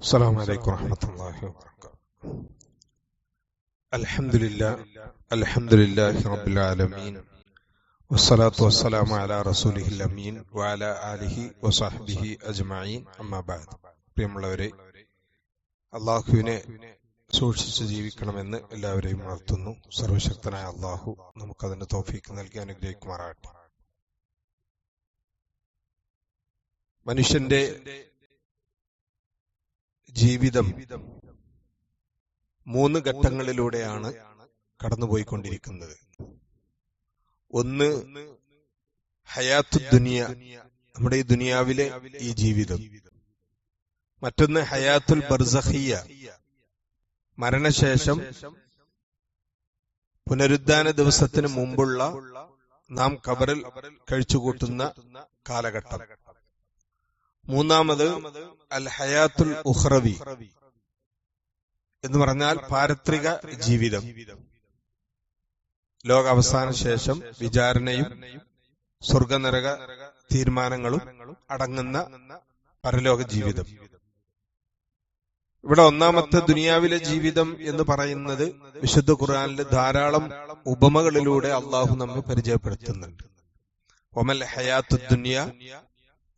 السلام عليكم ورحمة الله وبركاته الحمد لله الحمد لله رب العالمين والصلاة والسلام على رسوله الأمين وعلى آله وصحبه أجمعين أما بعد പ്രിയമുള്ളവരെ അള്ളാഹുവിനെ സൂക്ഷിച്ച് ജീവിക്കണമെന്ന് എല്ലാവരെയും ഉണർത്തുന്നു സർവശക്തനായ അള്ളാഹു നമുക്കതിന് തോഫീക്ക് നൽകി അനുഗ്രഹിക്കുമാറാട്ടെ മനുഷ്യന്റെ ജീവിതം മൂന്ന് ഘട്ടങ്ങളിലൂടെയാണ് കടന്നുപോയിക്കൊണ്ടിരിക്കുന്നത്. ഒന്ന് ഹയാത്തു ദുനിയ നമ്മുടെ ഈ ദുനിയാവിലെ ഈ ജീവിതം. മറ്റൊന്ന് ഹയാത്തുൽ ബർസഹിയ മരണശേഷം പുനരുദ്ധാന ദിവസത്തിന് മുമ്പുള്ള നാം കബറിൽ കഴിച്ചുകൂട്ടുന്ന കാലഘട്ടം. മൂന്നാമത് അൽ ഹയാത്തുൽ ഉഹ്റവി എന്ന് പറഞ്ഞാൽ പാരത്രിക ജീവിതം. ലോകാവസാന ശേഷം വിചാരണയും സ്വർഗനരക തീരുമാനങ്ങളും അടങ്ങുന്ന പരലോക ജീവിതം. ഇവിടെ ഒന്നാമത്തെ ദുനിയാവിലെ ജീവിതം എന്ന് പറയുന്നത് വിശുദ്ധ ഖുർആാനിലെ ധാരാളം ഉപമകളിലൂടെ അള്ളാഹു നമ്മെ പരിചയപ്പെടുത്തുന്നുണ്ട്. ഒമൽ ഹയാത്തു ദുനിയ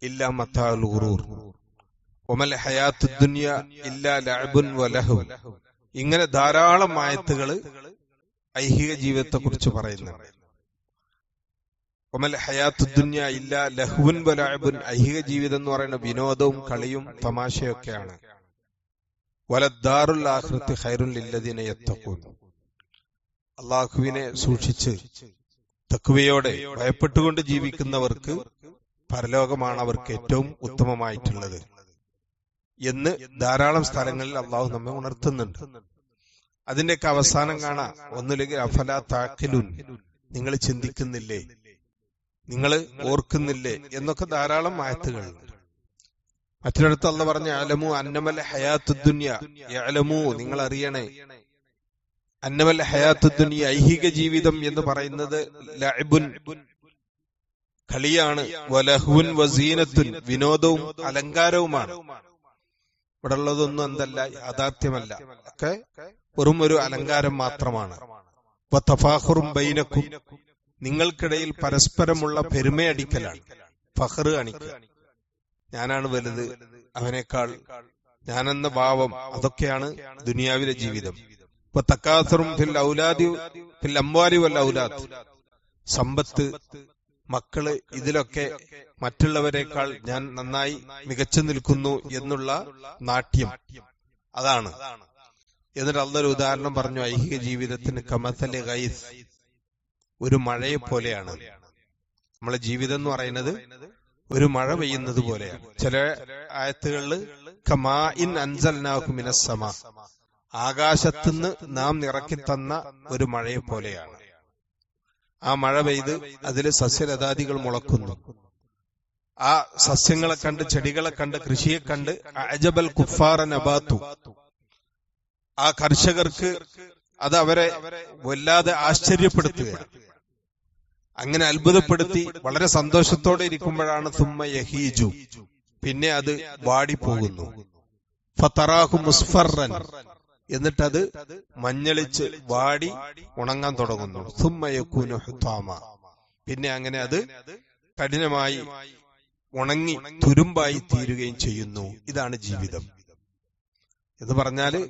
ഇല്ല മത്താൽ ഉറൂർ. ഒമൽ ഹയാത്ത് ദുനിയ ഇല്ല ലഅബുൻ വലഹു. ഇങ്ങനെ ധാരാളം ആയത്തുകൾ ഐഹിക ജീവിതത്തെ കുറിച്ച് പറയുന്നുണ്ട് ഒമൽ ഹയാത്ത് ദുന്യ ഇല്ല ലഹുവിൻ വലഅബുൻ ഐഹിക ജീവിതം എന്ന് പറയുന്ന വിനോദവും കളിയും തമാശയൊക്കെയാണ്. വലദ്ദാറുൽ ആഖിറത്തി ഖൈറുൽ ലില്ലദീന അള്ളാഹുവിനെ സൂക്ഷിച്ച് തക്കുവയോടെ ഭയപ്പെട്ടുകൊണ്ട് ജീവിക്കുന്നവർക്ക് പരലോകമാണ് അവർക്ക് ഏറ്റവും ഉത്തമമായിട്ടുള്ളത് എന്ന് ധാരാളം സ്ഥലങ്ങളിൽ അള്ളാഹു നമ്മെ ഉണർത്തുന്നുണ്ട്. അതിന്റെയൊക്കെ അവസാനം കാണാ. ഒന്നുമില്ലെങ്കിൽ അഫല താക്കിലുൻ നിങ്ങൾ ചിന്തിക്കുന്നില്ലേ? നിങ്ങൾ ഓർക്കുന്നില്ലേ? എന്നൊക്കെ ധാരാളം മായത്തുകൾ മറ്റൊരിടത്ത് അള്ള പറഞ്ഞ അലമു അന്നമൽ ഹയാത്തു നിങ്ങൾ അറിയണേ. അന്നമൽ ഹയാത്തു ദുനിയ ഐഹിക ജീവിതം എന്ന് പറയുന്നത് ലഅബുൻ കളിയാണ്. വലഹുൻ വസീനത്തുൻ വിനോദവും അലങ്കാരവുമാണ്. ഇവിടെ ഉള്ളതൊന്നും എന്തല്ല യാഥാർത്ഥ്യമല്ല. ഒക്കെ വെറും ഒരു അലങ്കാരം മാത്രമാണ്. ബൈനക്കും നിങ്ങൾക്കിടയിൽ പരസ്പരമുള്ള പെരുമയടിക്കലാണ് ഫഹർ കാണിക്കുക ഞാനാണ് വലുത് അവനേക്കാൾ ഞാനെന്ന ഭാവം അതൊക്കെയാണ് ദുനിയാവിലെ ജീവിതം. ഇപ്പൊ തക്കാസറും ഫിൽ ഔലാദി ഫിൽ വല്ല ഔലാദ്. സമ്പത്ത് മക്കൾ ഇതിലൊക്കെ മറ്റുള്ളവരെക്കാൾ ഞാൻ നന്നായി മികച്ചു നിൽക്കുന്നു എന്നുള്ള നാട്യം. അതാണ്. എന്നിട്ട് അന്നൊരു ഉദാഹരണം പറഞ്ഞു ഐഹിക ജീവിതത്തിന് കമത്തലെ ഗൈസ്. ഒരു മഴയെ പോലെയാണ്. നമ്മളെ ജീവിതം എന്ന് പറയുന്നത് ഒരു മഴ പെയ്യുന്നത് പോലെയാണ്. ചില ആയത്തുകളിൽ കമാ ഇൻ അൻസൽനാഹുമിനസമ ആകാശത്തുനിന്ന് നാം ഇറക്കി തന്ന ഒരു മഴയെ പോലെയാണ്. ആ മഴ പെയ്ത് അതിൽ സസ്യലതാദികൾ മുളക്കുന്നു. ആ സസ്യങ്ങളെ കണ്ട് ചെടികളെ കണ്ട് കൃഷിയെ കണ്ട് അജബൽ കുഫാറൻ അബാത്തു. ആ കർഷകർക്ക് അത് അവരെ വല്ലാതെ ആശ്ചര്യപ്പെടുത്തുകയാണ്. അങ്ങനെ അത്ഭുതപ്പെടുത്തി വളരെ സന്തോഷത്തോടെ ഇരിക്കുമ്പോഴാണ് തുമ്മ യഹീജു. പിന്നെ അത് വാടിപ്പോകുന്നു. മുസ്ഫറൻ എന്നിട്ടത് മഞ്ഞളിച്ച് വാടി ഉണങ്ങാൻ തുടങ്ങുന്നു. സുമ്മയക്കൂനു ഹുത്താമ. പിന്നെ അങ്ങനെ അത് കഠിനമായി ഉണങ്ങി തുരുമ്പായി തീരുകയും ചെയ്യുന്നു. ഇതാണ് ജീവിതം. എന്ന് പറഞ്ഞാൽ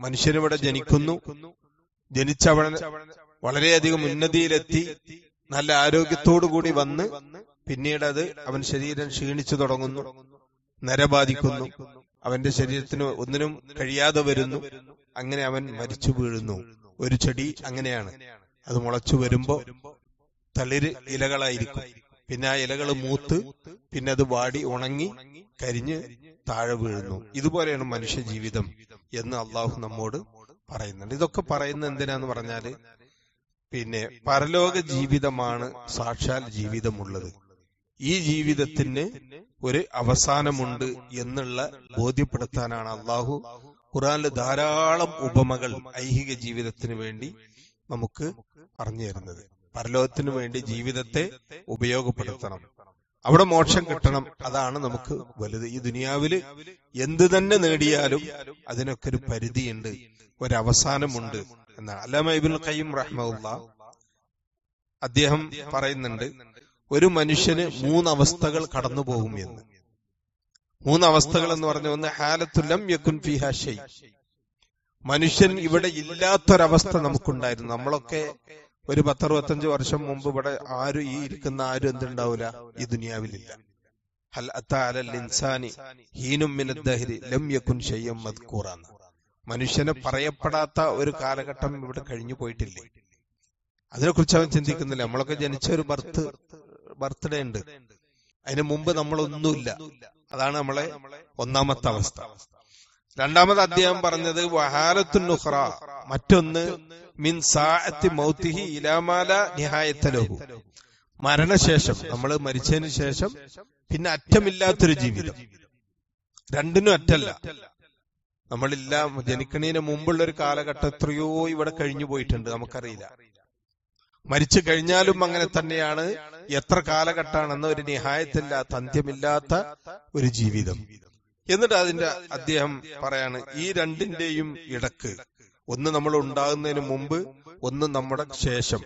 മനുഷ്യനിവിടെ ജനിക്കുന്നു. ജനിച്ചവൻ വളരെയധികം ഉന്നതിയിലെത്തി നല്ല ആരോഗ്യത്തോടുകൂടി വന്ന് പിന്നീട് അത് അവൻ ശരീരം ക്ഷീണിച്ചു തുടങ്ങുന്നു നരബാധിക്കുന്നു അവന്റെ ശരീരത്തിന് ഒന്നിനും കഴിയാതെ വരുന്നു. അങ്ങനെ അവൻ മരിച്ചു വീഴുന്നു. ഒരു ചെടി അങ്ങനെയാണ്. അത് മുളച്ചു വരുമ്പോ തളിര് ഇലകളായിരിക്കും. പിന്നെ ആ ഇലകൾ മൂത്ത് പിന്നെ അത് വാടി ഉണങ്ങി കരിഞ്ഞ് താഴെ വീഴുന്നു. ഇതുപോലെയാണ് മനുഷ്യ ജീവിതം എന്ന് അള്ളാഹു നമ്മോട് പറയുന്നുണ്ട്. ഇതൊക്കെ പറയുന്നത് എന്തിനാന്ന് പറഞ്ഞാൽ പിന്നെ പരലോക ജീവിതമാണ് സാക്ഷാൽ ജീവിതമുള്ളത്. ഈ ജീവിതത്തിന് ഒരു അവസാനമുണ്ട് എന്നുള്ള ബോധ്യപ്പെടുത്താനാണ് അള്ളാഹു ഖുറാനിൽ ധാരാളം ഉപമകൾ ഐഹിക ജീവിതത്തിന് വേണ്ടി നമുക്ക് പറഞ്ഞു തരുന്നത്. പരലോകത്തിന് വേണ്ടി ജീവിതത്തെ ഉപയോഗപ്പെടുത്തണം. അവിടെ മോക്ഷം കിട്ടണം. അതാണ് നമുക്ക് വലുത്. ഈ ദുനിയാവിൽ എന്ത് തന്നെ നേടിയാലും അതിനൊക്കെ ഒരു പരിധിയുണ്ട്. ഒരവസാനമുണ്ട് എന്നാണ്. അല്ലാമ ഇബുൽ ഖയ്യിം റഹ്മുല്ല അദ്ദേഹം പറയുന്നുണ്ട് ഒരു മനുഷ്യന് മൂന്നവസ്ഥകൾ കടന്നു പോകും എന്ന്. മൂന്നവസ്ഥകൾ എന്ന് പറഞ്ഞ ഒന്ന് ഹാലത്തുലം യക്കുൻ ഫിഹ മനുഷ്യൻ ഇവിടെ ഇല്ലാത്തൊരവസ്ഥ നമുക്കുണ്ടായിരുന്നു. നമ്മളൊക്കെ ഒരു പത്തറുപത്തഞ്ച് വർഷം മുമ്പ് ഇവിടെ ആരും ഈ ഇരിക്കുന്ന ആരും എന്തുണ്ടാവില്ല ഈ ദുനിയാവിലില്ല. ഹൽ അത്താലൽ ഇൻസാനി ഹീനും മിനദ്ദഹരി ലം യക്കുൻ ഷയ്യം മദ്കൂറാന്ന്. മനുഷ്യന് പറയപ്പെടാത്ത ഒരു കാലഘട്ടം ഇവിടെ കഴിഞ്ഞു പോയിട്ടില്ലേ? അതിനെക്കുറിച്ച് അവൻ ചിന്തിക്കുന്നില്ല. നമ്മളൊക്കെ ജനിച്ച ഒരു ബർത്ത് ബർത്ത്ഡേ ഉണ്ട്. അതിനു മുമ്പ് നമ്മളൊന്നുമില്ല. അതാണ് നമ്മളെ ഒന്നാമത്തെ അവസ്ഥ. രണ്ടാമത് അദ്ദേഹം പറഞ്ഞത് വഹാലത്തു നുഹ്റ മറ്റൊന്ന് മിൻ സാഅത്തി മൗത്തിഹി ഇലാമാല നിഹായത്തലോഹു. മരണശേഷം നമ്മൾ മരിച്ചതിന് ശേഷം പിന്നെ അറ്റമില്ലാത്തൊരു ജീവിതം. രണ്ടിനും അറ്റല്ല. നമ്മളില്ല ജനിക്കണേന് മുമ്പുള്ള ഒരു കാലഘട്ടം എത്രയോ ഇവിടെ കഴിഞ്ഞു പോയിട്ടുണ്ട് നമുക്കറിയില്ല. മരിച്ചു കഴിഞ്ഞാലും അങ്ങനെ തന്നെയാണ്. എത്ര കാലഘട്ടമാണെന്ന് ഒരു നിഹായത്തില്ലാത്ത അന്ത്യമില്ലാത്ത ഒരു ജീവിതം. എന്നിട്ട് അതിന്റെ അദ്ദേഹം പറയാണ് ഈ രണ്ടിന്റെയും ഇടയ്ക്ക് ഒന്ന് നമ്മൾ ഉണ്ടാകുന്നതിന് മുമ്പ് ഒന്ന് നമ്മുടെ ശേഷം.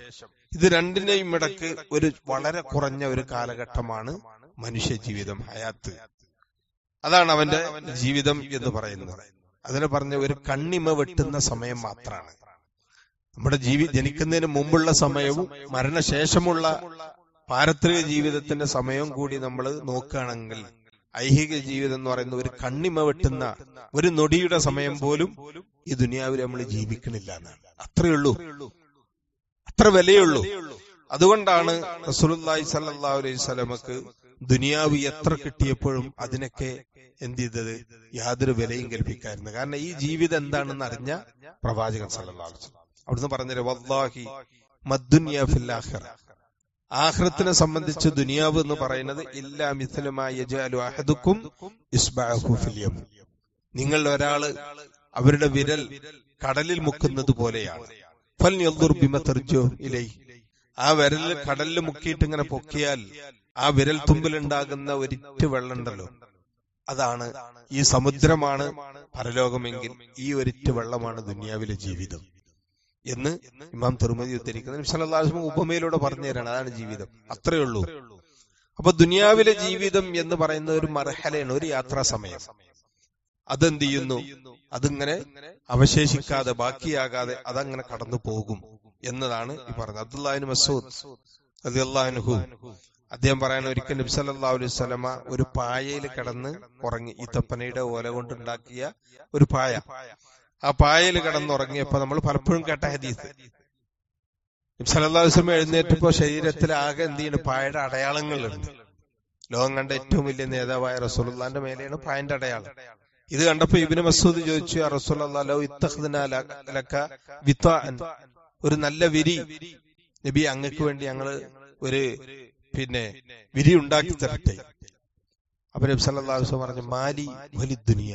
ഇത് രണ്ടിന്റെയും ഇടയ്ക്ക് ഒരു വളരെ കുറഞ്ഞ ഒരു കാലഘട്ടമാണ് മനുഷ്യ ജീവിതം ഹയാത്ത്. അതാണ് അവന്റെ ജീവിതം എന്ന് പറയുന്നത്. അതിനെ പറഞ്ഞ ഒരു കണ്ണിമ വെട്ടുന്ന സമയം മാത്രമാണ്. നമ്മുടെ ജീവി ജനിക്കുന്നതിന് മുമ്പുള്ള സമയവും മരണശേഷമുള്ള പാരത്രിക ജീവിതത്തിന്റെ സമയവും കൂടി നമ്മൾ നോക്കുകയാണെങ്കിൽ ഐഹിക ജീവിതം എന്ന് പറയുന്ന ഒരു കണ്ണിമ വെട്ടുന്ന ഒരു നൊടിയുടെ സമയം പോലും ഈ ദുനിയാവിൽ നമ്മൾ ജീവിക്കണില്ല എന്നാണ്. അത്രയുള്ളൂ അത്ര വിലയുള്ളൂ. അതുകൊണ്ടാണ് റസൂലുള്ളാഹി സല്ലാ അലൈഹി സ്വലമക്ക് ദുനിയാവ് എത്ര കിട്ടിയപ്പോഴും അതിനൊക്കെ എന്ത് ചെയ്തത്? യാതൊരു വിലയും കൽപ്പിക്കായിരുന്നു കാരണം ഈ ജീവിതം എന്താണെന്ന് അറിഞ്ഞ പ്രവാചകൻ സല്ലാ അലൈഹി അവിടുന്ന് പറഞ്ഞത് വല്ലാഹി മദ്ദുനിയ ആഖിറത്തിനെ സംബന്ധിച്ച് ദുനിയാവ് എന്ന് പറയുന്നത് എല്ലാ മിഥുനമായ അഹദുക്കും നിങ്ങൾ ഒരാൾ അവരുടെ വിരൽ കടലിൽ മുക്കുന്നത് പോലെയാണ്. ഇലൈ ആ വിരൽ കടലിൽ മുക്കിയിട്ട് ഇങ്ങനെ പൊക്കിയാൽ ആ വിരൽ തുമ്പിലുണ്ടാകുന്ന ഒരിറ്റ് വെള്ളമുണ്ടല്ലോ. അതാണ് ഈ സമുദ്രമാണ് പരലോകമെങ്കിൽ ഈ ഒരിറ്റ് വെള്ളമാണ് ദുനിയാവിലെ ജീവിതം. എന്ന് ഇമാം തിരുമതി ഉദ്ധരിക്കുന്നത്. സലല്ലാസ്മ ഉപമയിലൂടെ പറഞ്ഞു തരാണ്. അതാണ് ജീവിതം. അത്രയേ ഉള്ളൂ. അപ്പൊ ദുനിയാവിലെ ജീവിതം എന്ന് പറയുന്ന ഒരു മർഹലയാണ് ഒരു യാത്രാ സമയം. അതെന്ത് ചെയ്യുന്നു അതിങ്ങനെ അവശേഷിക്കാതെ ബാക്കിയാകാതെ അതങ്ങനെ കടന്നു പോകും എന്നതാണ് ഈ പറഞ്ഞത്. അബ്ദുല്ലാഹിന് മസൂദ് അള്ളാഹുഹു അദ്ദേഹം പറയാൻ ഒരിക്കൽ നബി സല്ലല്ലാഹു അലൈഹി ഒരു പായയിൽ കിടന്ന് ഉറങ്ങി. ഈ തപ്പനയുടെ ഓല കൊണ്ടുണ്ടാക്കിയ ഒരു പായ. ആ പായയിൽ കിടന്നുറങ്ങിയപ്പോ നമ്മൾ പലപ്പോഴും കേട്ട ഹദീസ്. വസല്ലമ എഴുന്നേറ്റപ്പോ ശരീരത്തിൽ ആകെ എന്ത് ചെയ്യുന്നു പായയുടെ അടയാളങ്ങളുണ്ട് ലോകം കണ്ട ഏറ്റവും വലിയ നേതാവായ റസൂലുള്ളാന്റെ മേലെയാണ് പായന്റെ അടയാളം. ഇത് കണ്ടപ്പോ ഇബിന് മസൂദ് ചോദിച്ചു "യാ റസൂലല്ലാഹ് ലൗ ഇത്തഖ്ദനാ ലക- ലക ഒരു നല്ല വിരി. നബി അങ്ങക്ക് വേണ്ടി ഞങ്ങൾ ഒരു പിന്നെ വിരി ഉണ്ടാക്കി തരട്ടെ. അപ്പൊ നബി സല്ലല്ലാഹു അലൈഹി വസല്ലം പറഞ്ഞു മാലി വലി ദുനിയ.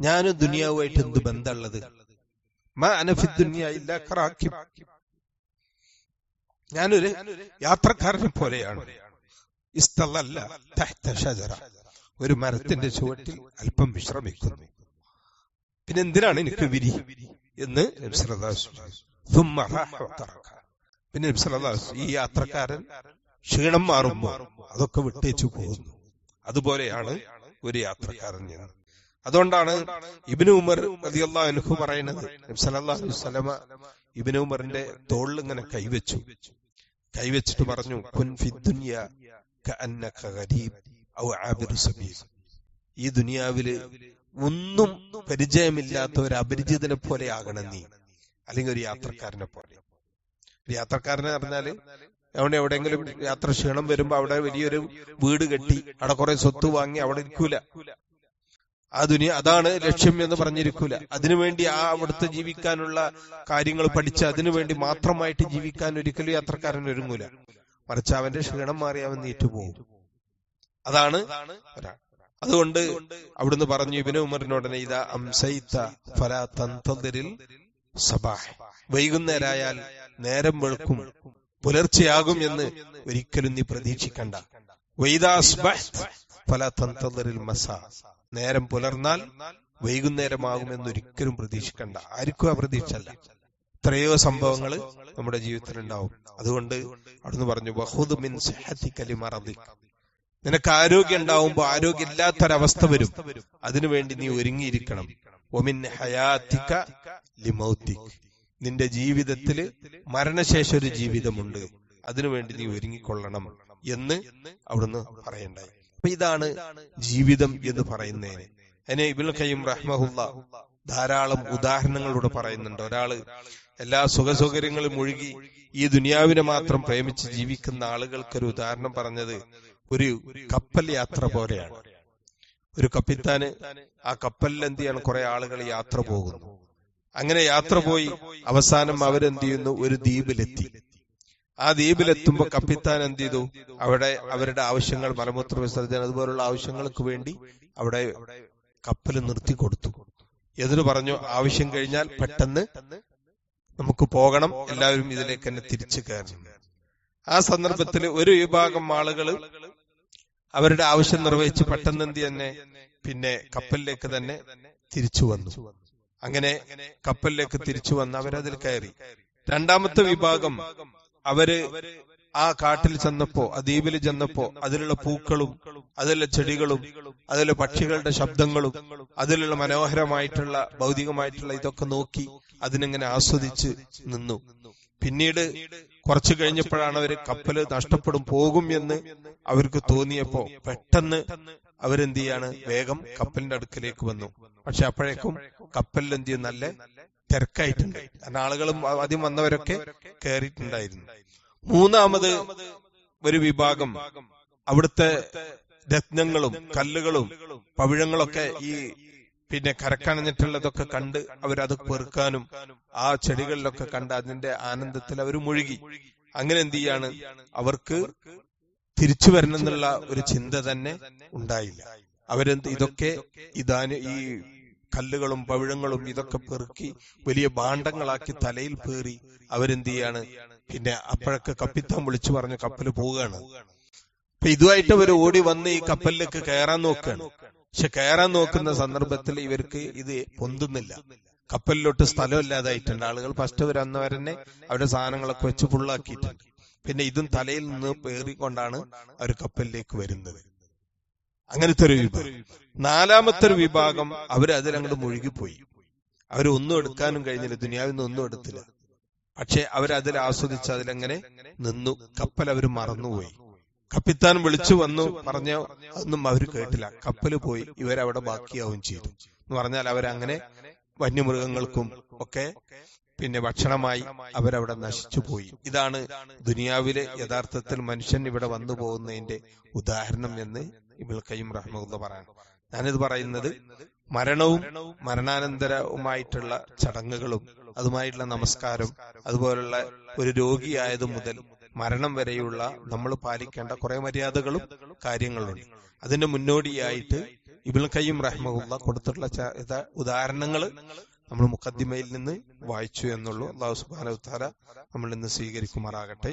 ഞാനും ദുനിയാവുമായിട്ട് എന്ത് ബന്ധമുള്ളത്? മാ അനഫി ഞാനൊരു യാത്രക്കാരനെ പോലെയാണ്. ഷജറ. ഒരു മരത്തിന്റെ ചുവട്ടിൽ അല്പം വിശ്രമിക്കുന്നു. പിന്നെ എന്തിനാണ് എനിക്ക് വിരി എന്ന് പിന്നെ ഈ യാത്രക്കാരൻ ക്ഷീണം മാറുമ്പോ അതൊക്കെ വിട്ടേച്ചു പോകുന്നു. അതുപോലെയാണ് ഒരു യാത്രക്കാരൻ ഞാൻ. അതുകൊണ്ടാണ് ഇബിന് ഉമർ അൻഹു പറയുന്നത്. അലൈഹി വസല്ലമ ഇബിന് ഉമറിന്റെ തോളിൽ ഇങ്ങനെ കൈവച്ചു. കൈവച്ചിട്ട് പറഞ്ഞു കുൻ ഫി കഅന്നക ഔ ആബിറു സബീൽ. ഈ ദുനിയാവിൽ ഒന്നും പരിചയമില്ലാത്ത ഒരു അപരിചിതനെ പോലെ ആകണം നീ അല്ലെങ്കിൽ ഒരു യാത്രക്കാരനെ പോലെ. ഒരു യാത്രക്കാരനെ പറഞ്ഞാൽ അവിടെ എവിടെയെങ്കിലും യാത്ര ക്ഷീണം വരുമ്പോ അവിടെ വലിയൊരു വീട് കെട്ടി അവിടെ കുറെ സ്വത്ത് വാങ്ങി അവിടെ ഇരിക്കൂല. ആ ദുനിയ അതാണ് ലക്ഷ്യം എന്ന് പറഞ്ഞിരിക്കൂല. അതിനുവേണ്ടി ആ അവിടുത്തെ ജീവിക്കാനുള്ള കാര്യങ്ങൾ പഠിച്ച് അതിനുവേണ്ടി മാത്രമായിട്ട് ജീവിക്കാൻ ഒരിക്കലും യാത്രക്കാരൻ ഒരുങ്ങൂല. മറിച്ച് അവന്റെ ക്ഷീണം മാറി അവൻ നീറ്റുപോകും അതാണ് ഒരാൾ അതുകൊണ്ട് അവിടുന്ന് പറഞ്ഞു ഇബിന് ഉമറിനോടനെ ഇതാ അംസൈത്ത ഫല തന്തതിരിൽ സബാഹ്. വൈകുന്നേരായാൽ നേരം വെളുക്കും. പുലർച്ചെയാകും എന്ന് ഒരിക്കലും നീ പ്രതീക്ഷിക്കണ്ട. വൈദാ ഫല തന്തതിരിൽ മസാ. നേരം പുലർന്നാൽ വൈകുന്നേരമാകുമെന്നൊരിക്കലും പ്രതീക്ഷിക്കണ്ട. ആർക്കും ആ പ്രതീക്ഷല്ല എത്രയോ സംഭവങ്ങൾ നമ്മുടെ ജീവിതത്തിൽ ഉണ്ടാവും അതുകൊണ്ട് അവിടുന്ന് പറഞ്ഞു ബഹുദ് മിൻ മറദിക് നിനക്ക് ആരോഗ്യം ഉണ്ടാവുമ്പോ ആരോഗ്യം ഇല്ലാത്തൊരവസ്ഥ വരും അതിനുവേണ്ടി നീ ഒരുങ്ങിയിരിക്കണം. ഒമിൻ ഹയാത്തിക്ക ലിമൗത്തിക്. നിന്റെ ജീവിതത്തിൽ മരണശേഷം ഒരു ജീവിതമുണ്ട്. അതിനുവേണ്ടി നീ ഒരുങ്ങിക്കൊള്ളണം എന്ന് അവിടുന്ന് പറയണ്ടായി. അപ്പൊ ഇതാണ് ജീവിതം എന്ന് പറയുന്നതിന് അതിനെ ഇബിൽ ഖയ്യം റഹ്മഹുല്ല ധാരാളം ഉദാഹരണങ്ങളിലൂടെ പറയുന്നുണ്ട്. ഒരാൾ എല്ലാ സുഖസൗകര്യങ്ങളും മുഴുകി ഈ ദുനിയാവിനെ മാത്രം പ്രേമിച്ച് ജീവിക്കുന്ന ആളുകൾക്കൊരു ഉദാഹരണം പറഞ്ഞത് ഒരു കപ്പൽ യാത്ര പോലെയാണ്. ഒരു കപ്പിത്താന് ആ കപ്പലിൽ എന്ത് ചെയ്യണം? കുറെ ആളുകൾ യാത്ര പോകുന്നു. അങ്ങനെ യാത്ര പോയി അവസാനം അവരെന്ത് ചെയ്യുന്നു? ഒരു ദ്വീപിലെത്തി. ആ ദ്വീപിലെത്തുമ്പോ കപ്പിത്താൻ എന്ത് ചെയ്തു അവിടെ അവരുടെ ആവശ്യങ്ങൾ മലമൂത്ര വിസർജനം അതുപോലുള്ള ആവശ്യങ്ങൾക്ക് വേണ്ടി അവിടെ കപ്പൽ നിർത്തി കൊടുത്തു. എന്നിട്ട് പറഞ്ഞു ആവശ്യം കഴിഞ്ഞാൽ പെട്ടെന്ന് നമുക്ക് പോകണം എല്ലാവരും ഇതിലേക്ക് തന്നെ തിരിച്ചു കയറണം. ആ സന്ദർഭത്തിൽ ഒരു വിഭാഗം ആളുകൾ അവരുടെ ആവശ്യം നിർവഹിച്ച് പെട്ടെന്ന് എന്ത് തന്നെ പിന്നെ കപ്പലിലേക്ക് തന്നെ തിരിച്ചു വന്നു. അങ്ങനെ കപ്പലിലേക്ക് തിരിച്ചു വന്ന് അവരതിൽ കയറി. രണ്ടാമത്തെ വിഭാഗം അവർ ആ കാട്ടിൽ ചെന്നപ്പോ ആ ദ്വീപിൽ ചെന്നപ്പോ അതിലുള്ള പൂക്കളും അതിലുള്ള ചെടികളും അതിലെ പക്ഷികളുടെ ശബ്ദങ്ങളും അതിലുള്ള മനോഹരമായിട്ടുള്ള ഭൗതികമായിട്ടുള്ള ഇതൊക്കെ നോക്കി അതിനിങ്ങനെ ആസ്വദിച്ച് നിന്നു. പിന്നീട് കുറച്ചു കഴിഞ്ഞപ്പോഴാണ് അവർ കപ്പൽ നഷ്ടപ്പെടും പോകും എന്ന് അവർക്ക് തോന്നിയപ്പോ പെട്ടെന്ന് അവരെന്ത് ചെയ്യാണ് വേഗം കപ്പലിന്റെ അടുക്കലേക്ക് വന്നു. പക്ഷെ അപ്പോഴേക്കും കപ്പലിൽ എന്ത് ചെയ്യും നല്ല തിരക്കായിട്ടുണ്ട്. കാരണം ആളുകളും ആദ്യം വന്നവരൊക്കെ കയറിയിട്ടുണ്ടായിരുന്നു മൂന്നാമത് ഒരു വിഭാഗം അവിടുത്തെ രത്നങ്ങളും കല്ലുകളും പവിഴങ്ങളൊക്കെ ഈ പിന്നെ കരക്കണഞ്ഞിട്ടുള്ളതൊക്കെ കണ്ട് അവരത് പെറുക്കാനും ആ ചെടികളിലൊക്കെ കണ്ട് അതിന്റെ ആനന്ദത്തിൽ അവർ മുഴുകി. അങ്ങനെ എന്ത് ചെയ്യാണ്? അവർക്ക് തിരിച്ചു വരണമെന്നുള്ള ഒരു ചിന്ത തന്നെ ഉണ്ടായില്ല. അവരെന്ത് ഇതൊക്കെ ഇതാന് ഈ കല്ലുകളും പവിഴങ്ങളും ഇതൊക്കെ പെറുക്കി വലിയ ഭാണ്ഡങ്ങളാക്കി തലയിൽ പേറി അവരെന്ത് ചെയ്യാണ് പിന്നെ അപ്പോഴൊക്കെ കപ്പിത്താൻ വിളിച്ചു പറഞ്ഞു കപ്പൽ പോവുകയാണ്. അപ്പൊ ഇതുമായിട്ട് അവർ ഓടി വന്ന് ഈ കപ്പലിലേക്ക് കയറാൻ നോക്കുകയാണ്. പക്ഷെ കയറാൻ നോക്കുന്ന സന്ദർഭത്തിൽ ഇവർക്ക് ഇത് പൊന്തുന്നില്ല. കപ്പലിലോട്ട് സ്ഥലമില്ലാതായിട്ടുണ്ട്. ആളുകൾ ഫസ്റ്റ് അവർ അന്നവരെന്നെ അവരുടെ സാധനങ്ങളൊക്കെ വെച്ച് ഫുള്ളാക്കിയിട്ടുണ്ട് പിന്നെ ഇതും തലയിൽ നിന്ന് പേറിക്കൊണ്ടാണ് അവർ കപ്പലിലേക്ക് വരുന്നത്. അങ്ങനത്തെ ഒരു വിഭാഗം. നാലാമത്തെ ഒരു വിഭാഗം അവരതിലങ്ങോട്ട് മുഴുകിപ്പോയി. അവരൊന്നും എടുക്കാനും കഴിഞ്ഞില്ല ദുനിയാവിൽ നിന്ന് ഒന്നും എടുത്തില്ല. പക്ഷെ അവരതിൽ ആസ്വദിച്ച് അതിലങ്ങനെ നിന്നു. കപ്പൽ അവർ മറന്നുപോയി. കപ്പിത്താൻ വിളിച്ചു വന്നു പറഞ്ഞ ഒന്നും അവർ കേട്ടില്ല. കപ്പൽ പോയി ഇവരവിടെ ബാക്കിയാവും ചെയ്തു. എന്ന് പറഞ്ഞാൽ അവരങ്ങനെ വന്യമൃഗങ്ങൾക്കും ഒക്കെ പിന്നെ ഭക്ഷണമായി അവരവിടെ നശിച്ചു പോയി ഇതാണ് ദുനിയാവിലെ യഥാർത്ഥത്തിൽ മനുഷ്യൻ ഇവിടെ വന്നു പോകുന്നതിന്റെ ഉദാഹരണം എന്ന് ഇബിൾ കയ്യും റഹ്മുല്ല പറയാൻ ഞാനിത് പറയുന്നത് മരണവും മരണാനന്തരവുമായിട്ടുള്ള ചടങ്ങുകളും അതുമായിട്ടുള്ള നമസ്കാരം അതുപോലുള്ള ഒരു രോഗിയായത് മുതൽ മരണം വരെയുള്ള നമ്മൾ പാലിക്കേണ്ട കുറെ മര്യാദകളും കാര്യങ്ങളുണ്ട്. അതിന്റെ മുന്നോടിയായിട്ട് ഇബിൾ കയ്യും റഹ്മുള്ള കൊടുത്തിട്ടുള്ള ഉദാഹരണങ്ങൾ നമ്മൾ മുഖദ്ദിമയിൽ നിന്ന് വായിച്ചു എന്നുള്ളൂ. അള്ളാഹു സുബാന ഉത്താര നമ്മൾ ഇന്ന് സ്വീകരിക്കുമാറാകട്ടെ.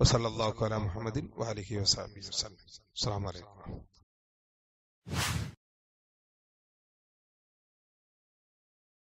വസല്ലാഹു അല മുഹമ്മദിൻ വാലിഹി വസാബി വസ്ലാം അസ്സാം you